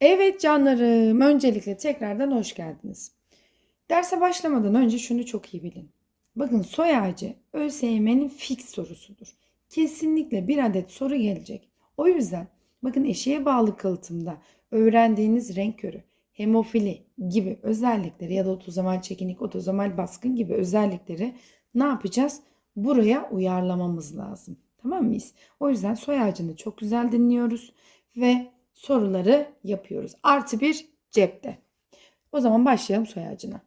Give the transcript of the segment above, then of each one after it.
Evet canlarım, öncelikle tekrardan hoş geldiniz. Derse başlamadan önce şunu çok iyi bilin. Bakın soy ağacı ÖSYM'nin fix sorusudur. Kesinlikle bir adet soru gelecek. O yüzden bakın eşiğe bağlı kalıtımda öğrendiğiniz renk körü, hemofili gibi özellikleri ya da otozomal çekinik, otozomal baskın gibi özellikleri ne yapacağız? Buraya uyarlamamız lazım. Tamam mıyız? O yüzden soy ağacını çok güzel dinliyoruz ve soruları yapıyoruz. Artı bir cepte. O zaman başlayalım soy ağacına.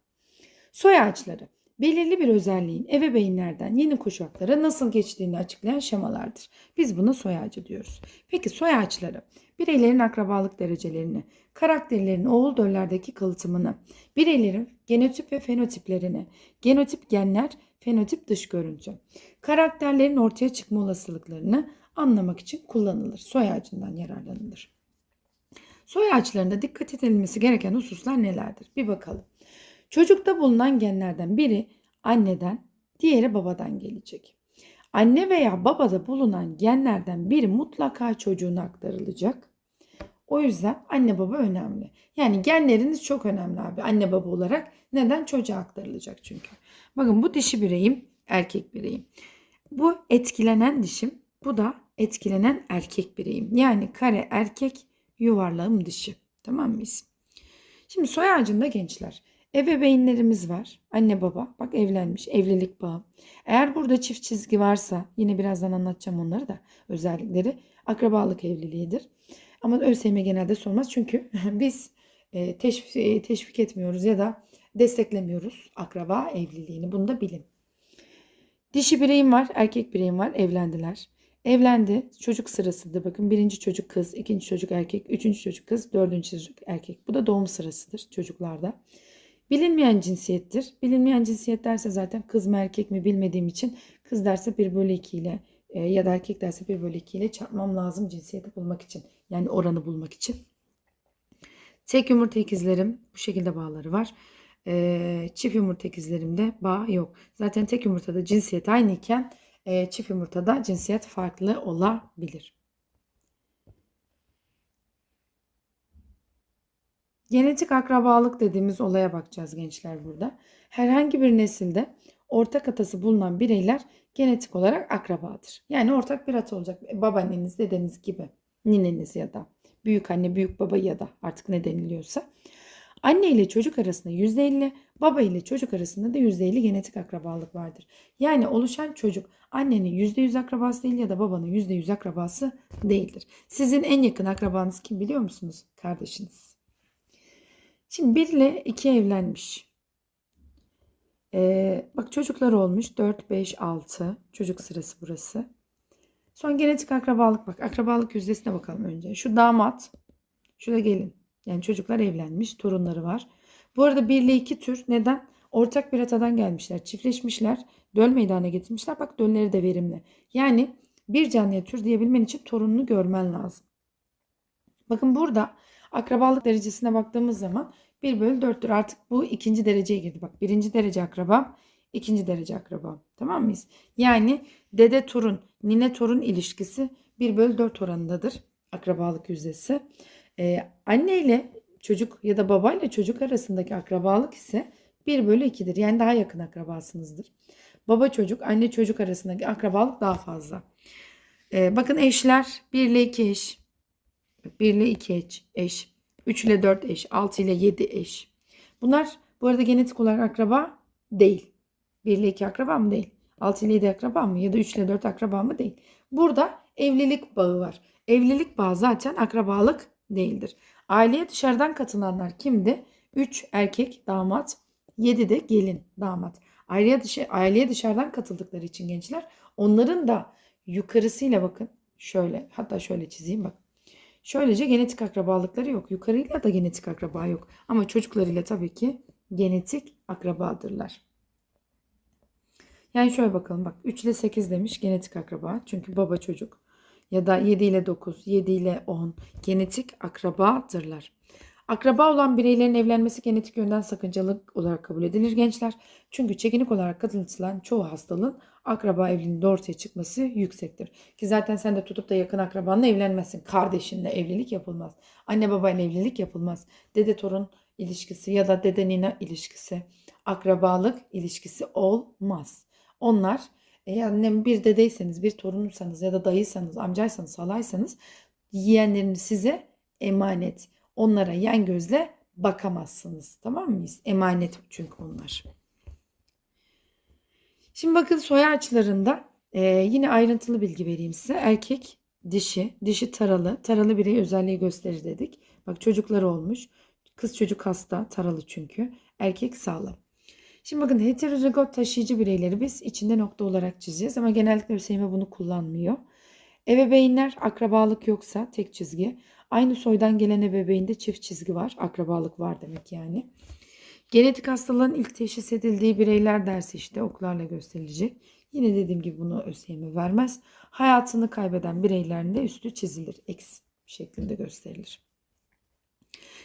Soy ağaçları belirli bir özelliğin ebeveynlerden yeni kuşaklara nasıl geçtiğini açıklayan şemalardır. Biz buna soy ağacı diyoruz. Peki soy ağaçları bireylerin akrabalık derecelerini, karakterlerin oğul döllerdeki kalıtımını, bireylerin genotip ve fenotiplerini, genotip genler, fenotip dış görüntü, karakterlerin ortaya çıkma olasılıklarını anlamak için kullanılır. Soy ağacından yararlanılır. Soy ağaçlarında dikkat edilmesi gereken hususlar nelerdir? Bir bakalım. Çocukta bulunan genlerden biri anneden, diğeri babadan gelecek. Anne veya babada bulunan genlerden biri mutlaka çocuğuna aktarılacak. O yüzden anne baba önemli. Yani genleriniz çok önemli abi anne baba olarak. Neden? Çocuğa aktarılacak çünkü. Bakın bu dişi bireyim, erkek bireyim. Bu etkilenen dişim, bu da etkilenen erkek bireyim. Yani kare erkek, yuvarlağım dişi. Tamam mıyız? Şimdi soy ağacında gençler. Ebeveynlerimiz var. Anne baba. Bak evlenmiş. Evlilik bağı. Eğer burada çift çizgi varsa yine birazdan anlatacağım onları da özellikleri. Akrabalık evliliğidir. Ama ÖSYM genelde sormaz. Çünkü biz e, teşvik, e, teşvik etmiyoruz ya da desteklemiyoruz akraba evliliğini. Bunu da bilin. Dişi bireyim var. Erkek bireyim var. Evlendiler. Evlendi. Çocuk sırasıdır. Bakın birinci çocuk kız, ikinci çocuk erkek, üçüncü çocuk kız, dördüncü çocuk erkek. Bu da doğum sırasıdır çocuklarda. Bilinmeyen cinsiyettir. Bilinmeyen cinsiyet derse zaten kız mı erkek mi bilmediğim için kız derse 1 bölü 2 ile e, ya da erkek derse 1 bölü 2 ile çarpmam lazım cinsiyeti bulmak için. Yani oranı bulmak için. Tek yumurta ikizlerim bu şekilde bağları var. E, çift yumurta ikizlerimde bağ yok. Zaten tek yumurtada cinsiyet aynı iken e, çift yumurtada cinsiyet farklı olabilir. Genetik akrabalık dediğimiz olaya bakacağız gençler burada. Herhangi bir nesilde ortak atası bulunan bireyler genetik olarak akrabadır. Yani ortak bir ata olacak. Babaanneniz, dedeniz gibi. Nineniz ya da büyük anne, büyük baba ya da artık ne deniliyorsa. Anne ile çocuk arasında %50, baba ile çocuk arasında da %50 genetik akrabalık vardır. Yani oluşan çocuk annenin %100 akrabası değil ya da babanın %100 akrabası değildir. Sizin en yakın akrabanız kim biliyor musunuz? Kardeşiniz. Şimdi 1 ile 2 evlenmiş. Ee, bak çocuklar olmuş. 4, 5, 6. Çocuk sırası burası. Son genetik akrabalık bak. Akrabalık yüzdesine bakalım önce. Şu damat. Şu da gelin. Yani çocuklar evlenmiş. Torunları var. Bu arada 1 ile 2 tür. Neden? Ortak bir atadan gelmişler. Çiftleşmişler. Döl meydana getirmişler. Bak dölleri de verimli. Yani bir canlıya tür diyebilmen için torununu görmen lazım. Bakın burada akrabalık derecesine baktığımız zaman 1 bölü 4'tür. Artık bu ikinci dereceye girdi. Bak birinci derece akrabam, ikinci derece akrabam. Tamam mıyız? Yani dede torun, nine torun ilişkisi 1 bölü 4 oranındadır. Akrabalık yüzdesi. Ee, anne ile çocuk ya da baba ile çocuk arasındaki akrabalık ise 1 bölü 2'dir. Yani daha yakın akrabasınızdır. Baba çocuk, anne çocuk arasındaki akrabalık daha fazla. Ee, bakın eşler 1 ile 2 eş. 1 ile 2 eş. eş. 3 ile 4 eş, 6 ile 7 eş. Bunlar bu arada genetik olarak akraba değil. 1 ile 2 akraba mı değil? 6 ile 7 akraba mı? Ya da 3 ile 4 akraba mı değil? Burada evlilik bağı var. Evlilik bağı zaten akrabalık değildir. Aileye dışarıdan katılanlar kimdi? 3 erkek damat, 7 de gelin damat. Aileye, dışı, aileye dışarıdan katıldıkları için gençler onların da yukarısıyla bakın şöyle hatta şöyle çizeyim bak. Şöylece genetik akrabalıkları yok. Yukarıyla da genetik akraba yok. Ama çocuklarıyla tabii ki genetik akrabadırlar. Yani şöyle bakalım bak 3 ile 8 demiş genetik akraba. Çünkü baba çocuk. Ya da 7 ile 9, 7 ile 10 genetik akrabadırlar. Akraba olan bireylerin evlenmesi genetik yönden sakıncalı olarak kabul edilir gençler. Çünkü çekinik olarak katılıtılan çoğu hastalığın akraba evliliğinde ortaya çıkması yüksektir. Ki zaten sen de tutup da yakın akrabanla evlenmezsin. Kardeşinle evlilik yapılmaz. Anne babayla evlilik yapılmaz. Dede torun ilişkisi ya da dede nine ilişkisi, akrabalık ilişkisi olmaz. Onlar eğer bir dedeyseniz, bir torunuysanız ya da dayıysanız, amcaysanız, halaysanız yeğenlerini size emanet. Onlara yan gözle bakamazsınız. Tamam mıyız? Emanet çünkü onlar. Şimdi bakın soy ağaçlarında e, yine ayrıntılı bilgi vereyim size. Erkek dişi, dişi taralı, taralı birey özelliği gösterir dedik. Bak çocukları olmuş. Kız çocuk hasta, taralı çünkü. Erkek sağlam. Şimdi bakın heterozigot taşıyıcı bireyleri biz içinde nokta olarak çizeceğiz ama genellikle ÖSYM bunu kullanmıyor. Ebeveynler akrabalık yoksa tek çizgi. Aynı soydan gelen ebeveynde çift çizgi var. Akrabalık var demek yani. Genetik hastalığın ilk teşhis edildiği bireyler dersi işte oklarla gösterilecek. Yine dediğim gibi bunu ÖSYM vermez. Hayatını kaybeden bireylerin de üstü çizilir. X şeklinde gösterilir.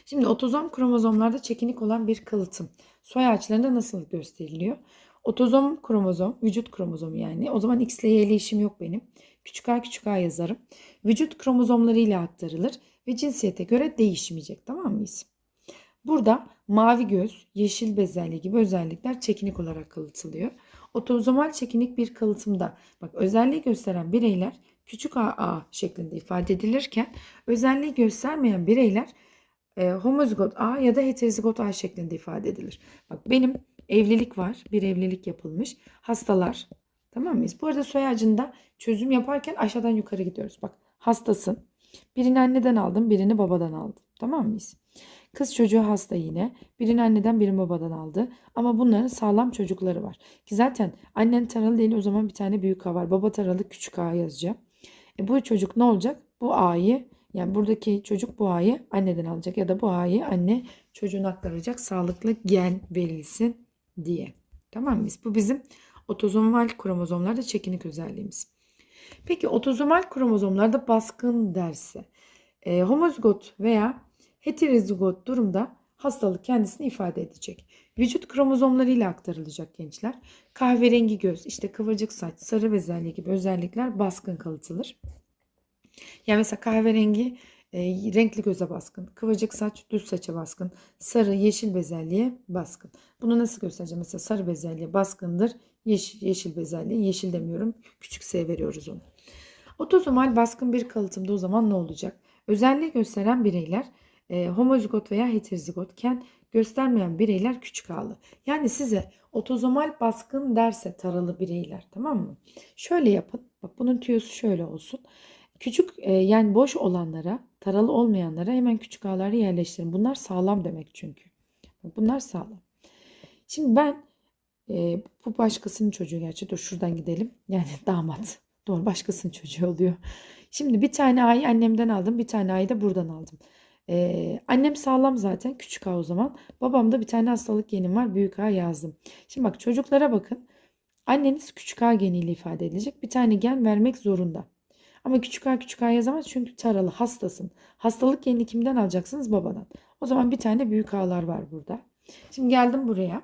Şimdi otozom kromozomlarda çekinik olan bir kalıtım. Soy ağaçlarında nasıl gösteriliyor? Otozom kromozom, vücut kromozomu yani. O zaman X ile Y ile işim yok benim. Küçük a küçük a yazarım. Vücut kromozomlarıyla aktarılır ve cinsiyete göre değişmeyecek tamam mıyız? Burada mavi göz, yeşil bezelye gibi özellikler çekinik olarak kalıtılıyor. Otozomal çekinik bir kalıtımda bak özelliği gösteren bireyler küçük a, a şeklinde ifade edilirken özelliği göstermeyen bireyler e, homozigot A ya da heterozigot A şeklinde ifade edilir. Bak benim evlilik var. Bir evlilik yapılmış. Hastalar. Tamam mıyız? Bu arada soy ağacında çözüm yaparken aşağıdan yukarı gidiyoruz. Bak hastasın. Birini anneden aldım, birini babadan aldım. Tamam mıyız? Kız çocuğu hasta yine. Birini anneden birini babadan aldı. Ama bunların sağlam çocukları var. Ki zaten annen taralı değil o zaman bir tane büyük A var. Baba taralı küçük A yazacağım. E bu çocuk ne olacak? Bu A'yı yani buradaki çocuk bu A'yı anneden alacak ya da bu A'yı anne çocuğuna aktaracak sağlıklı gen verilsin diye. Tamam mıyız? Bu bizim otozomal kromozomlarda çekinik özelliğimiz. Peki otozomal kromozomlarda baskın derse e, homozigot veya heterozigot durumda hastalık kendisini ifade edecek. Vücut kromozomlarıyla aktarılacak gençler. Kahverengi göz, işte kıvırcık saç, sarı bezelye gibi özellikler baskın kalıtılır. Yani mesela kahverengi e, renkli göze baskın, kıvırcık saç düz saça baskın, sarı yeşil bezelye baskın. Bunu nasıl göstereceğim? Mesela sarı bezelye baskındır, yeşil, yeşil bezelye, yeşil demiyorum, küçük S veriyoruz onu. Otozomal baskın bir kalıtımda o zaman ne olacak? Özelliği gösteren bireyler e, homozigot veya heterozigotken göstermeyen bireyler küçük ağlı. Yani size otozomal baskın derse taralı bireyler tamam mı? Şöyle yapın. Bak bunun tüyosu şöyle olsun. Küçük e, yani boş olanlara, taralı olmayanlara hemen küçük ağları yerleştirin. Bunlar sağlam demek çünkü. Bunlar sağlam. Şimdi ben e, bu başkasının çocuğu gerçi. Dur şuradan gidelim. Yani damat. Doğru başkasının çocuğu oluyor. Şimdi bir tane A'yı annemden aldım. Bir tane A'yı da buradan aldım. Ee, annem sağlam zaten. Küçük A o zaman. Babamda bir tane hastalık genim var. Büyük A yazdım. Şimdi bak çocuklara bakın. Anneniz küçük A geniyle ifade edilecek. Bir tane gen vermek zorunda. Ama küçük a küçük a yazamaz çünkü taralı hastasın. Hastalık genini kimden alacaksınız? Babadan. O zaman bir tane büyük ağlar var burada. Şimdi geldim buraya.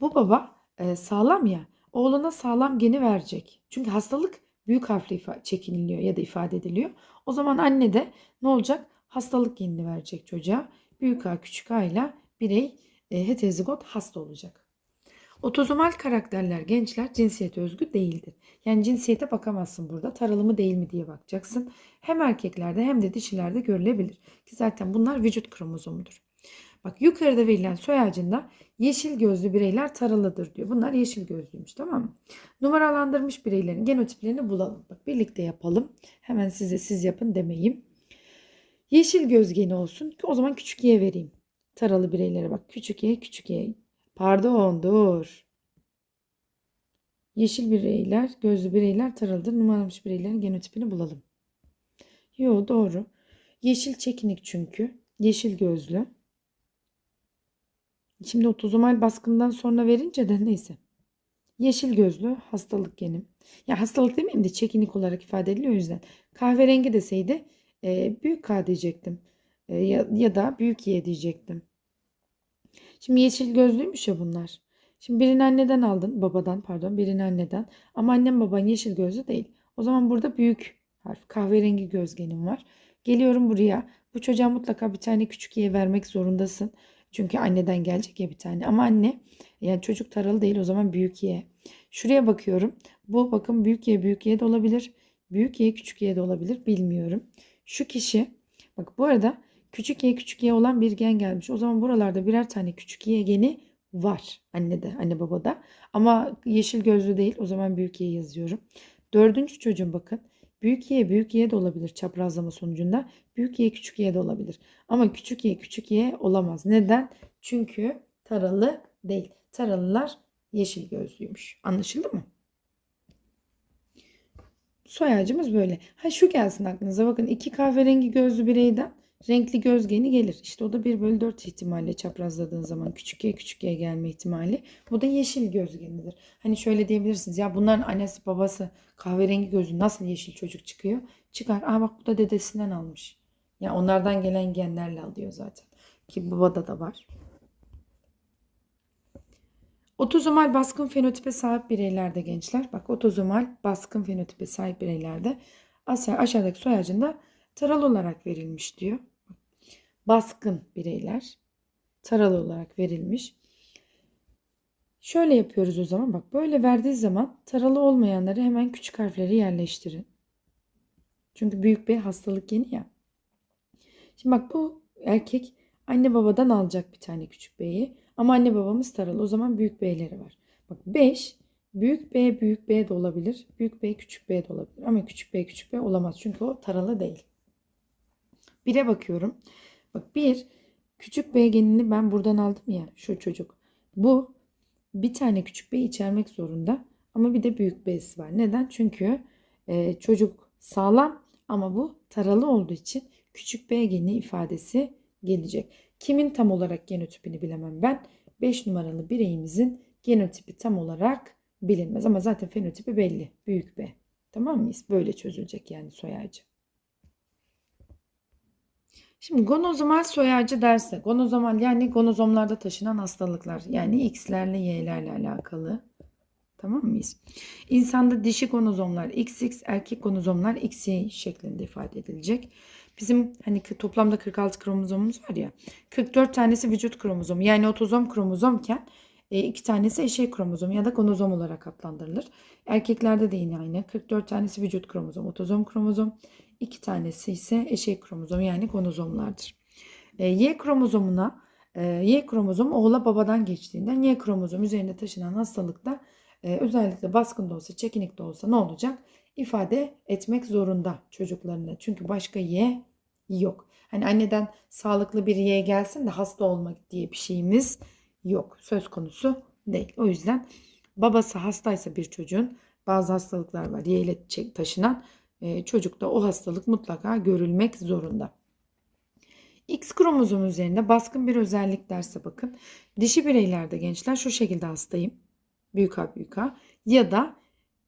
Bu baba e, sağlam ya. Oğluna sağlam geni verecek. Çünkü hastalık büyük harfle çekiniliyor ya da ifade ediliyor. O zaman anne de ne olacak? Hastalık genini verecek çocuğa. Büyük A küçük A ile birey e, heterozigot hasta olacak. Otozomal karakterler gençler cinsiyete özgü değildir. Yani cinsiyete bakamazsın burada. Taralı mı değil mi diye bakacaksın. Hem erkeklerde hem de dişilerde görülebilir. Ki zaten bunlar vücut kromozomudur. Bak yukarıda verilen soy ağacında yeşil gözlü bireyler taralıdır diyor. Bunlar yeşil gözlüymüş tamam mı? Numaralandırmış bireylerin genotiplerini bulalım. Bak birlikte yapalım. Hemen size siz yapın demeyeyim. Yeşil göz geni olsun. O zaman küçük y vereyim. Taralı bireylere bak. Küçük y, küçük y. Pardon dur. Yeşil bireyler, gözlü bireyler taralıdır. Numaralanmış bireylerin genotipini bulalım. Yo doğru. Yeşil çekinik çünkü. Yeşil gözlü. Şimdi otozomal baskından sonra verince de neyse. Yeşil gözlü hastalık genim. Ya hastalık demeyeyim de çekinik olarak ifade ediliyor o yüzden. Kahverengi deseydi e, büyük K diyecektim. E, ya, ya da büyük Y diyecektim. Şimdi yeşil gözlüymüş ya bunlar. Şimdi birini anneden aldın, babadan pardon, birini anneden. Ama annem baban yeşil gözlü değil. O zaman burada büyük harf, kahverengi gözgenim var. Geliyorum buraya. Bu çocuğa mutlaka bir tane küçük Y vermek zorundasın. Çünkü anneden gelecek ya bir tane. Ama anne yani çocuk taralı değil o zaman büyük Y. Şuraya bakıyorum. Bu bakın büyük Y büyük Y de olabilir. Büyük Y küçük Y de olabilir. Bilmiyorum. Şu kişi bak bu arada küçük Y küçük Y olan bir gen gelmiş. O zaman buralarda birer tane küçük Y geni var annede, anne babada. Ama yeşil gözlü değil. O zaman büyük Y yazıyorum. Dördüncü çocuğum bakın. Büyük Y büyük Y de olabilir çaprazlama sonucunda. Büyük Y küçük Y de olabilir. Ama küçük Y küçük Y olamaz. Neden? Çünkü taralı değil. Taralılar yeşil gözlüymüş. Anlaşıldı mı? Soy ağacımız böyle. Ha şu gelsin aklınıza bakın iki kahverengi gözlü bireyden renkli gözgeni gelir. İşte o da 1 bölü 4 ihtimalle çaprazladığın zaman küçük y küçük y gelme ihtimali. Bu da yeşil gözgenidir. Hani şöyle diyebilirsiniz ya bunların annesi babası kahverengi gözlü nasıl yeşil çocuk çıkıyor? Çıkar. Aa bak bu da dedesinden almış. Ya onlardan gelen genlerle alıyor zaten. Ki babada da var. Otozomal baskın fenotipe sahip bireylerde gençler. Bak otozomal baskın fenotipe sahip bireylerde aşağı, aşağıdaki soy ağacında taralı olarak verilmiş diyor. Baskın bireyler taralı olarak verilmiş. Şöyle yapıyoruz o zaman. Bak böyle verdiği zaman taralı olmayanları hemen küçük harfleri yerleştirin. Çünkü büyük bir hastalık yeni ya. Şimdi bak bu erkek anne babadan alacak bir tane küçük beyi. Ama anne babamız taralı. O zaman büyük B'leri var. Bak 5 büyük B büyük B de olabilir. Büyük B küçük B de olabilir. Ama küçük B küçük B olamaz. Çünkü o taralı değil. 1'e bakıyorum. Bak 1 küçük B genini ben buradan aldım ya şu çocuk. Bu bir tane küçük B içermek zorunda. Ama bir de büyük B'si var. Neden? Çünkü e, çocuk sağlam ama bu taralı olduğu için küçük B geni ifadesi gelecek. Kimin tam olarak genotipini bilemem ben. 5 numaralı bireyimizin genotipi tam olarak bilinmez ama zaten fenotipi belli. Büyük B. Tamam mıyız? Böyle çözülecek yani soy ağacı. Şimdi gonozomal soy ağacı derse gonozomal yani gonozomlarda taşınan hastalıklar yani X'lerle Y'lerle alakalı. Tamam mıyız? İnsanda dişi gonozomlar XX, erkek gonozomlar XY şeklinde ifade edilecek. Bizim hani toplamda 46 kromozomumuz var ya. 44 tanesi vücut kromozomu yani otozom kromozomken e, iki tanesi eşey kromozom ya da gonozom olarak adlandırılır. Erkeklerde de yine aynı. 44 tanesi vücut kromozom, otozom kromozom. İki tanesi ise eşey kromozom yani gonozomlardır. E, y kromozomuna e, Y kromozom oğula babadan geçtiğinden Y kromozom üzerinde taşınan hastalıkta özellikle baskın da olsa, çekinik de olsa ne olacak? ifade etmek zorunda çocuklarına. Çünkü başka Y yok. Hani anneden sağlıklı bir Y gelsin de hasta olmak diye bir şeyimiz yok. Söz konusu değil. O yüzden babası hastaysa bir çocuğun bazı hastalıklar var. Y ile taşınan e, çocukta o hastalık mutlaka görülmek zorunda. X kromozom üzerinde baskın bir özellik derse bakın. Dişi bireylerde gençler şu şekilde hastayım. Büyük A büyük A ya da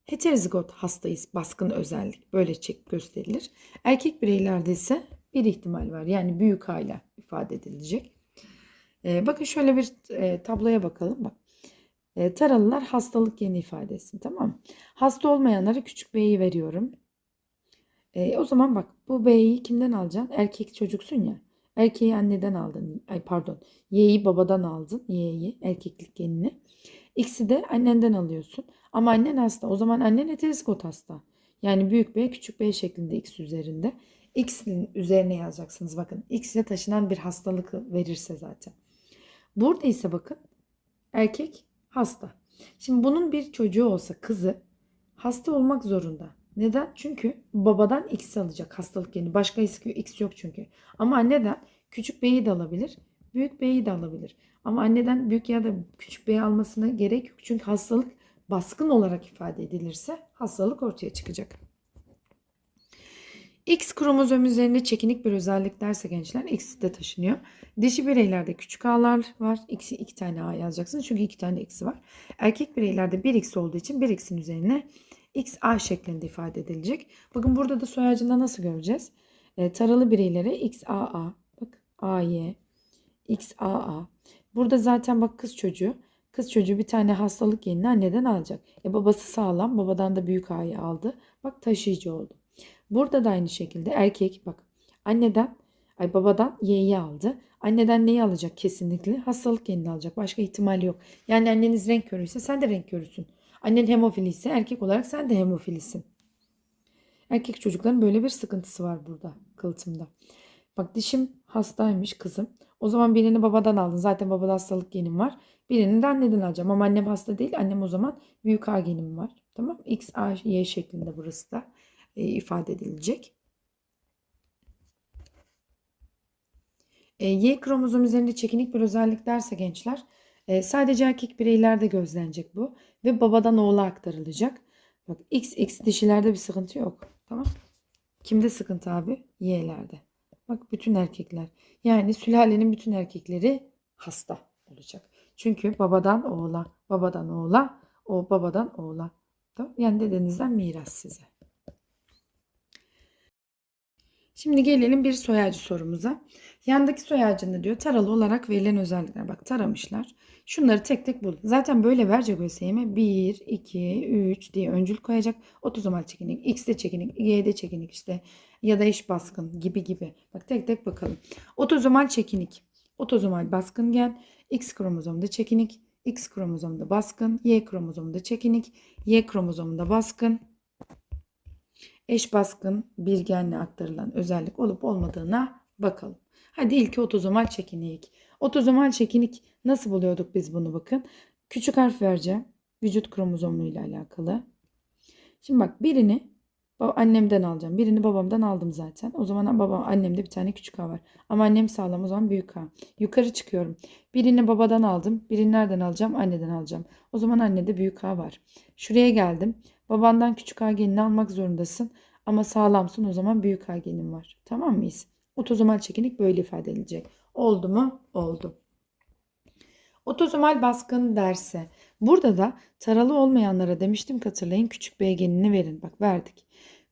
heterozigot hastayız baskın özellik böyle çek gösterilir. Erkek bireylerde ise bir ihtimal var. Yani büyük A ile ifade edilecek. Ee, bakın şöyle bir e, tabloya bakalım. Bak. E, taralılar hastalık yeni ifadesi tamam mı? Hasta olmayanlara küçük B'yi veriyorum. E, o zaman bak bu B'yi kimden alacaksın? Erkek çocuksun ya. Erkeği anneden aldın. Ay pardon. Y'yi babadan aldın. Y'yi erkeklik genini. X'i de annenden alıyorsun. Ama annen hasta. O zaman annen heterozigot hasta. Yani büyük B küçük B şeklinde X üzerinde. X'in üzerine yazacaksınız. Bakın X'e taşınan bir hastalık verirse zaten. Burada ise bakın erkek hasta. Şimdi bunun bir çocuğu olsa kızı hasta olmak zorunda. Neden? Çünkü babadan X alacak hastalık yani. Başka X yok çünkü. Ama anneden küçük B'yi de alabilir. Büyük B'yi de alabilir. Ama anneden büyük ya da küçük B'yi almasına gerek yok. Çünkü hastalık baskın olarak ifade edilirse hastalık ortaya çıkacak. X kromozom üzerinde çekinik bir özellik derse gençler X de taşınıyor. Dişi bireylerde küçük A'lar var. X'i iki tane A yazacaksınız çünkü iki tane X'i var. Erkek bireylerde bir X olduğu için bir X'in üzerine XA şeklinde ifade edilecek. Bakın burada da soy ağacında nasıl göreceğiz? E, taralı bireylere XAA. Bak AY, XAA. Burada zaten bak kız çocuğu. Kız çocuğu bir tane hastalık genini anneden alacak. E babası sağlam. Babadan da büyük A'yı aldı. Bak taşıyıcı oldu. Burada da aynı şekilde erkek bak anneden ay babadan Y'yi aldı. Anneden neyi alacak kesinlikle? Hastalık genini alacak. Başka ihtimal yok. Yani anneniz renk körüyse sen de renk körüsün. Annen hemofili ise erkek olarak sen de hemofilisin. Erkek çocukların böyle bir sıkıntısı var burada kılıtımda. Bak dişim hastaymış kızım. O zaman birini babadan aldın. Zaten babada hastalık genim var. Birini de anneden alacağım. Ama annem hasta değil. Annem o zaman büyük A genim var. Tamam. X, A, Y şeklinde burası da e, ifade edilecek. E, y kromozom üzerinde çekinik bir özellik derse gençler e, sadece erkek bireylerde gözlenecek bu ve babadan oğula aktarılacak. Bak XX dişilerde bir sıkıntı yok. Tamam. Kimde sıkıntı abi? Y'lerde. Bak bütün erkekler. Yani sülalenin bütün erkekleri hasta olacak. Çünkü babadan oğula, babadan oğula, o babadan oğula. Tamam? Yani dedenizden miras size. Şimdi gelelim bir soy ağacı sorumuza. Yandaki soy ağacında diyor taralı olarak verilen özellikler. Bak taramışlar. Şunları tek tek bul. Zaten böyle verecek ÖSYM 1, 2, 3 diye öncül koyacak. Otozomal çekinik, X'de çekinik, Y'de çekinik işte ya da eş baskın gibi gibi. Bak tek tek bakalım. Otozomal çekinik. Otozomal baskın gen. X kromozomda çekinik. X kromozomda baskın. Y kromozomda çekinik. Y kromozomunda baskın eş baskın bir genle aktarılan özellik olup olmadığına bakalım. Hadi ilki otozomal çekinik. Otozomal çekinik nasıl buluyorduk biz bunu bakın. Küçük harf vereceğim. Vücut kromozomuyla alakalı. Şimdi bak birini annemden alacağım. Birini babamdan aldım zaten. O zaman babam annemde bir tane küçük A var. Ama annem sağlam o zaman büyük A. Yukarı çıkıyorum. Birini babadan aldım. Birini nereden alacağım? Anneden alacağım. O zaman annede büyük A var. Şuraya geldim. Babandan küçük A almak zorundasın. Ama sağlamsın o zaman büyük A var. Tamam mıyız? Otozomal çekinik böyle ifade edilecek. Oldu mu? Oldu. Otozomal baskın derse burada da taralı olmayanlara demiştim hatırlayın küçük B genini verin. Bak verdik.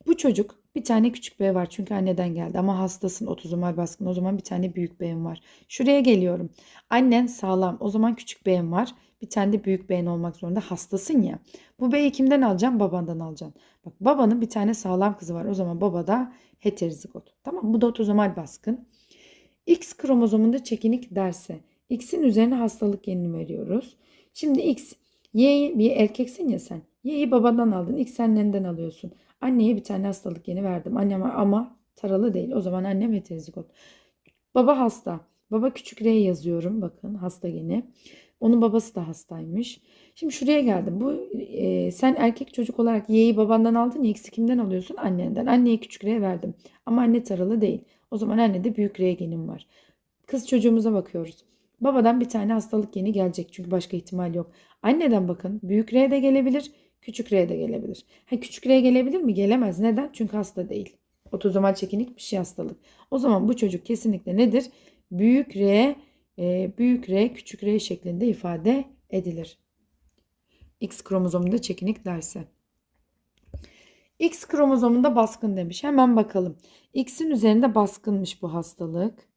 Bu çocuk bir tane küçük B var çünkü anneden geldi ama hastasın otozomal baskın o zaman bir tane büyük B'm var. Şuraya geliyorum. Annen sağlam o zaman küçük B'm var. Bir tane de büyük B'n olmak zorunda hastasın ya. Bu B'yi kimden alacağım? Babandan alacaksın. Bak babanın bir tane sağlam kızı var. O zaman baba da heterozigot. Tamam bu da otozomal baskın. X kromozomunda çekinik derse X'in üzerine hastalık genini veriyoruz. Şimdi X, Y bir erkeksin ya sen. Y'yi babadan aldın. X annenden alıyorsun. Anneye bir tane hastalık geni verdim. Anneme ama taralı değil. O zaman annem heterozigot. Baba hasta. Baba küçük R yazıyorum. Bakın hasta geni. Onun babası da hastaymış. Şimdi şuraya geldim. Bu e, sen erkek çocuk olarak Y'yi babandan aldın ya X'i kimden alıyorsun? Annenden. Anneye küçük R verdim. Ama anne taralı değil. O zaman annede büyük R genim var. Kız çocuğumuza bakıyoruz. Babadan bir tane hastalık geni gelecek. Çünkü başka ihtimal yok. Anneden bakın. Büyük R de gelebilir. Küçük R de gelebilir. Ha, küçük R gelebilir mi? Gelemez. Neden? Çünkü hasta değil. Otozomal çekinik bir şey hastalık. O zaman bu çocuk kesinlikle nedir? Büyük R, büyük R, küçük R şeklinde ifade edilir. X kromozomunda çekinik derse. X kromozomunda baskın demiş. Hemen bakalım. X'in üzerinde baskınmış bu hastalık.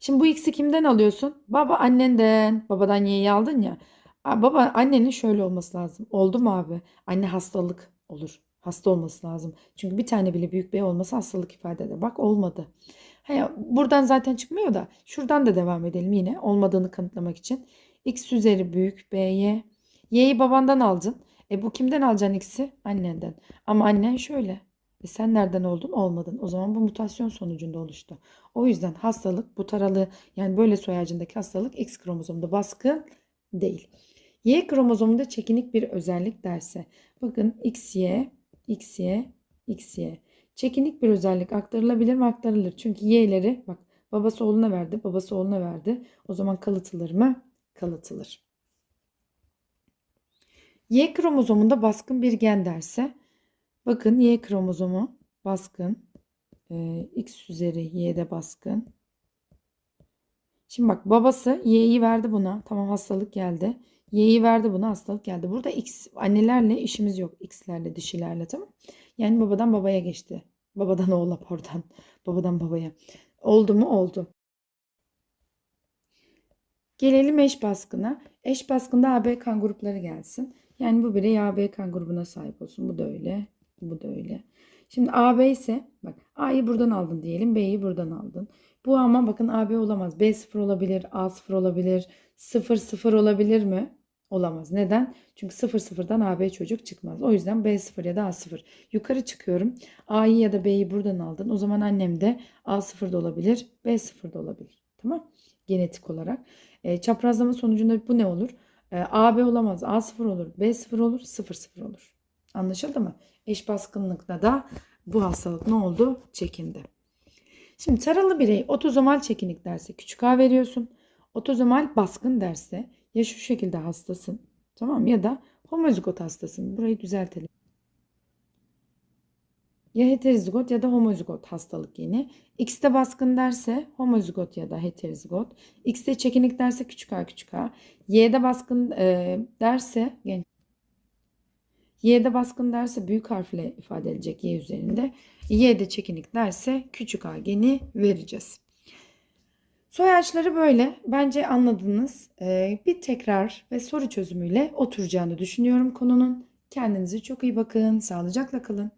Şimdi bu X'i kimden alıyorsun? Baba annenden. Babadan Y'yi aldın ya. Baba annenin şöyle olması lazım. Oldu mu abi? Anne hastalık olur. Hasta olması lazım. Çünkü bir tane bile büyük B olması hastalık ifade eder. Bak olmadı. He, buradan zaten çıkmıyor da şuradan da devam edelim yine olmadığını kanıtlamak için. X üzeri büyük B'ye. Y'yi babandan aldın. E bu kimden alacaksın X'i? Annenden. Ama annen şöyle. E sen nereden oldun? Olmadın. O zaman bu mutasyon sonucunda oluştu. O yüzden hastalık bu taralı yani böyle soy ağacındaki hastalık X kromozomda baskın değil. Y kromozomunda çekinik bir özellik derse. Bakın XY, XY, XY. Çekinik bir özellik aktarılabilir mi? Aktarılır. Çünkü Y'leri bak babası oğluna verdi, babası oğluna verdi. O zaman kalıtılır mı? Kalıtılır. Y kromozomunda baskın bir gen derse bakın Y kromozomu baskın e, X üzeri Y'de baskın. Şimdi bak babası Y'yi verdi buna. Tamam hastalık geldi. Y'yi verdi buna hastalık geldi. Burada X annelerle işimiz yok. X'lerle dişilerle tamam. Yani babadan babaya geçti. Babadan oğula pardon. Babadan babaya. Oldu mu? Oldu. Gelelim eş baskına. Eş baskında AB kan grupları gelsin. Yani bu birey AB kan grubuna sahip olsun. Bu da öyle. Bu da öyle. Şimdi AB ise bak A'yı buradan aldın diyelim. B'yi buradan aldın. Bu ama bakın AB olamaz. B0 olabilir. A0 olabilir. 0 0 olabilir mi? Olamaz. Neden? Çünkü 0 0'dan AB çocuk çıkmaz. O yüzden B0 ya da A0. Yukarı çıkıyorum. A'yı ya da B'yi buradan aldın. O zaman annem de A0'da olabilir. B0'da olabilir. Tamam? Genetik olarak. E, çaprazlama sonucunda bu ne olur? E, AB olamaz. A0 olur. B0 olur. 0 0 olur. Anlaşıldı mı? Eş baskınlıkta da bu hastalık ne oldu? Çekindi. Şimdi taralı birey otozomal çekinik derse küçük A veriyorsun. Otozomal baskın derse ya şu şekilde hastasın tamam ya da homozigot hastasın. Burayı düzeltelim. Ya heterozigot ya da homozigot hastalık yine. X'te baskın derse homozigot ya da heterozigot. X'te çekinik derse küçük a küçük a. Y'de baskın e, derse genç. Y'de baskın derse büyük harfle ifade edilecek Y üzerinde. Y'de çekinik derse küçük a geni vereceğiz. Soy ağaçları böyle. Bence anladınız. Ee, bir tekrar ve soru çözümüyle oturacağını düşünüyorum konunun. Kendinize çok iyi bakın. Sağlıcakla kalın.